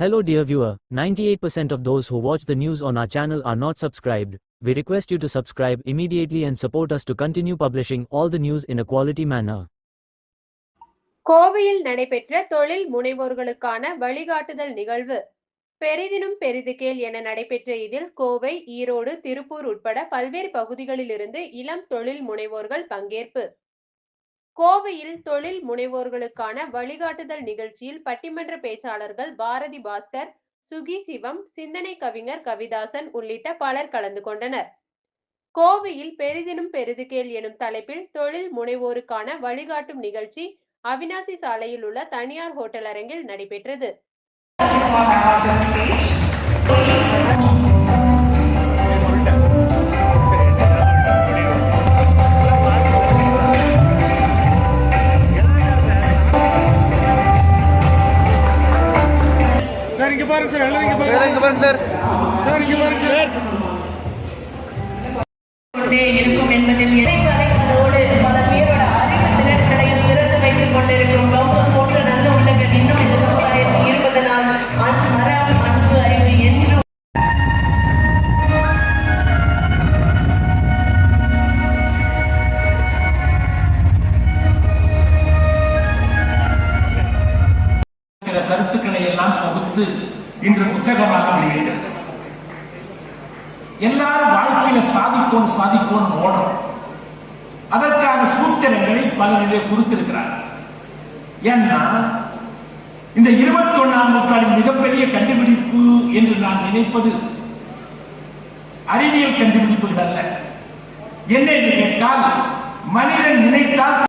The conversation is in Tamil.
Hello dear viewer, 98% of those who watch the news on our channel are not subscribed. We request you to subscribe immediately and support us to continue publishing all the news in a quality manner. கோவையில் நடைபெற்ற தொழில் முனைவோர்களுக்கான வழிகாட்டுதல் நிகழ்வு பெரிதினும் பெரிது கேள் என நடைபெற்ற இதில் கோவை ஈரோடு திருப்பூர் உட்பட பல்வேறு பகுதிகளிலிருந்து இளம் தொழில் முனைவோர்கள் பங்கேற்பு கோவையில் தொழில் முனைவோர்களுக்கான வழிகாட்டுதல் நிகழ்ச்சியில் பட்டிமன்ற பேச்சாளர்கள் பாரதி பாஸ்கர் சுகி சிவம் சிந்தனை கவிஞர் கவிதாசன் உள்ளிட்ட பலர் கலந்து கொண்டனர். கோவையில் பெரிதினும் பெரிதுகேள் எனும் தலைப்பில் தொழில் முனைவோருக்கான வழிகாட்டும் நிகழ்ச்சி அவினாசி சாலையில் உள்ள தனியார் ஹோட்டல் அரங்கில் நடைபெற்றது. இங்க பாருங்க சார் எல்லாரும் இங்க பாருங்க. சார் இங்க பாருங்க சார். சார் இங்க பாருங்க சார். கொண்டே இருக்கும் என்பதில் இறைக்கலைகளோடு பல பேரோட அறிவு திறன்களையும் திறந்து வைத்துக் கொண்டிருக்கும் கௌதம் போன்ற நல்ல உள்ளங்கள் இன்னும் இந்த சமுதாயத்தில் இருப்பதனால் அன் அறம் அன்பு அறிவு என்றும் கருத்துக்களை எல்லாம் தொகுத்து இன்று புத்தகமாக வெளியிட்டது. எல்லாரும் வாழ்க்கையில சாதிக்கணும் சாதிக்கணும் ஓடும் அதற்கான சூத்திரங்களை பலரிலே கொடுத்திருக்கிறார். ஏன்னா இந்த இருபத்தி ஒன்னாம் நூற்றாண்டின் மிகப்பெரிய கண்டுபிடிப்பு என்று நான் நினைப்பது அறிவியல் கண்டுபிடிப்புகள் அல்ல. என்ன என்று கேட்டால் மனிதன் நினைத்தால்